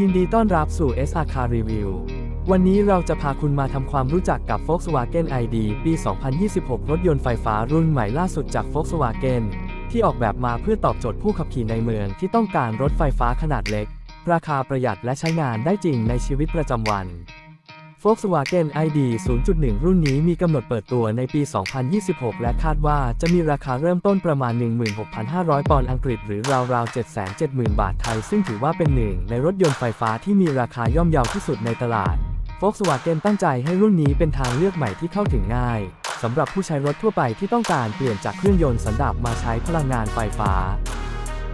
ยินดีต้อนรับสู่ SR Car Review วันนี้เราจะพาคุณมาทำความรู้จักกับ Volkswagen ID ปี 2026 รถยนต์ไฟฟ้ารุ่นใหม่ล่าสุดจาก Volkswagen ที่ออกแบบมาเพื่อตอบโจทย์ผู้ขับขี่ในเมืองที่ต้องการรถไฟฟ้าขนาดเล็ก ราคาประหยัดและใช้งานได้จริงในชีวิตประจำวัน Volkswagen ID 0.1 รุ่นนี้มีกำหนดเปิดตัวในปี 2026 และคาดว่าจะมีราคาเริ่มต้นประมาณ 16,500 ปอนด์อังกฤษหรือราวๆ 770,000 บาทไทย ซึ่งถือว่าเป็นหนึ่งในรถยนต์ไฟฟ้าที่มีราคาย่อมเยาที่สุดในตลาด Volkswagen ตั้งใจให้รุ่นนี้เป็นทางเลือกใหม่ที่เข้าถึงง่ายสำหรับผู้ใช้รถทั่วไปที่ต้องการเปลี่ยนจากเครื่องยนต์สันดาปมาใช้พลังงานไฟฟ้า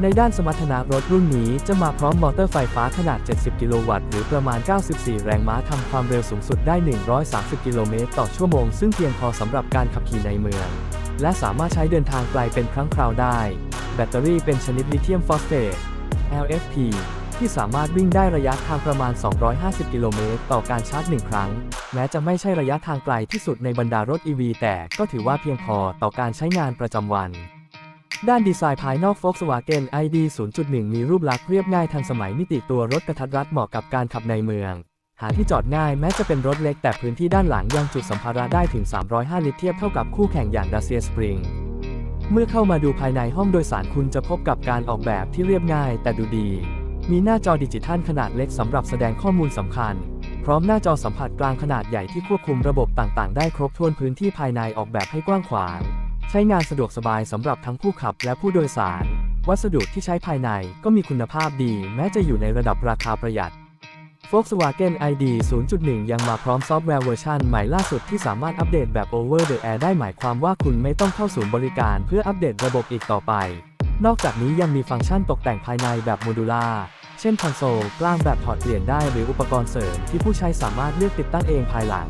ในด้านสมรรถนะรถรุ่นนี้จะมาพร้อมมอเตอร์ไฟฟ้าขนาด 70 กิโลวัตต์ หรือประมาณ 94 แรงม้าทำความเร็วสูงสุดได้ 130 กิโลเมตรต่อชั่วโมง ซึ่งเพียงพอสำหรับการขับขี่ในเมือง และสามารถใช้เดินทางไกลเป็นครั้งคราวได้ แบตเตอรี่เป็นชนิดลิเธียมฟอสเฟต LFP ที่สามารถวิ่งได้ระยะทางประมาณ 250 กิโลเมตรต่อการชาร์จ 1 ครั้ง แม้จะไม่ใช่ระยะทางไกลที่สุดในบรรดารถ EV แต่ก็ถือว่าเพียงพอต่อการใช้งานประจำวัน ด้านดีไซน์ภายนอก Volkswagen ID 0.1 มีรูปลักษณ์เรียบง่ายทันสมัยมิติตัวรถกระทัดรัดเหมาะกับการขับในเมือง หาที่จอดง่ายแม้จะเป็นรถเล็กแต่พื้นที่ด้านหลังยังจุสัมภาระได้ถึง 305 ลิตรเทียบเท่ากับคู่แข่งอย่าง Dacia Spring เมื่อเข้ามาดูภายในห้องโดยสารคุณจะพบกับการออกแบบที่เรียบง่ายแต่ดูดี มีหน้าจอดิจิทัลขนาดเล็กสำหรับแสดงข้อมูลสำคัญ พร้อมหน้าจอสัมผัสกลางขนาดใหญ่ที่ควบคุมระบบต่างๆ ได้ครบถ้วนพื้นที่ภายในออกแบบให้กว้างขวาง ใช้งานสะดวกสบายสำหรับทั้งผู้ขับและผู้โดยสาร วัสดุที่ใช้ภายในก็มีคุณภาพดี แม้จะอยู่ในระดับราคาประหยัด Volkswagen ID 0.1 ยังมาพร้อมซอฟต์แวร์เวอร์ชันใหม่ล่าสุดที่สามารถอัปเดตแบบ Over the Air ได้หมายความว่าคุณไม่ต้องเข้าศูนย์บริการเพื่ออัปเดตระบบอีกต่อไป นอกจากนี้ยังมีฟังก์ชันตกแต่งภายในแบบโมดูล่าเช่นคอนโซลกล้างแบบถอดเปลี่ยนได้หรืออุปกรณ์เสริมที่ผู้ใช้สามารถเลือกติดตั้งเองภายหลัง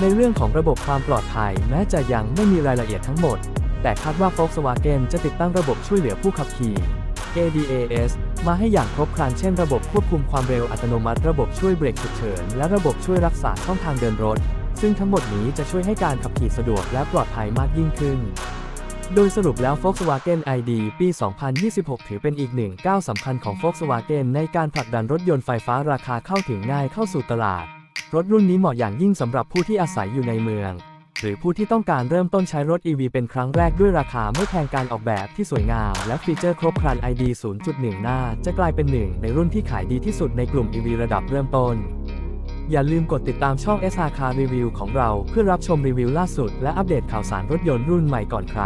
ในเรื่องของระบบความปลอดภัยแม้จะยังไม่มีรายละเอียดทั้งหมด แต่คาดว่า Volkswagen จะติดตั้งระบบช่วยเหลือผู้ขับขี่ ADAS มาให้อย่างครบครันเช่นระบบควบคุมความเร็วอัตโนมัติ ระบบช่วยเบรกฉุกเฉิน และระบบช่วยรักษาช่องทางเดินรถ ซึ่งทั้งหมดนี้จะช่วยให้การขับขี่สะดวกและปลอดภัยมากยิ่งขึ้น โดยสรุปแล้ว Volkswagen ID ปี 2026 ถือเป็นอีกหนึ่งก้าวสำคัญของ Volkswagen ในการผลักดันรถยนต์ไฟฟ้าราคาเข้าถึงง่ายเข้าสู่ตลาด รถรุ่นนี้เหมาะอย่างยิ่งสำหรับผู้ที่อาศัยอยู่ในเมือง หรือผู้ที่ต้องการเริ่มต้นใช้รถ EV เป็นครั้งแรกด้วยราคาไม่แพงการออกแบบที่สวยงาม และฟีเจอร์ครบครัน ID 0.1 หน้า จะกลายเป็นหนึ่งในรุ่นที่ขายดีที่สุดในกลุ่ม EV ระดับเริ่มต้น อย่าลืมกดติดตามช่อง SR Car Review ของเราเพื่อรับชมรีวิวล่าสุด และอัปเดตข่าวสารรถยนต์รุ่นใหม่ก่อนใคร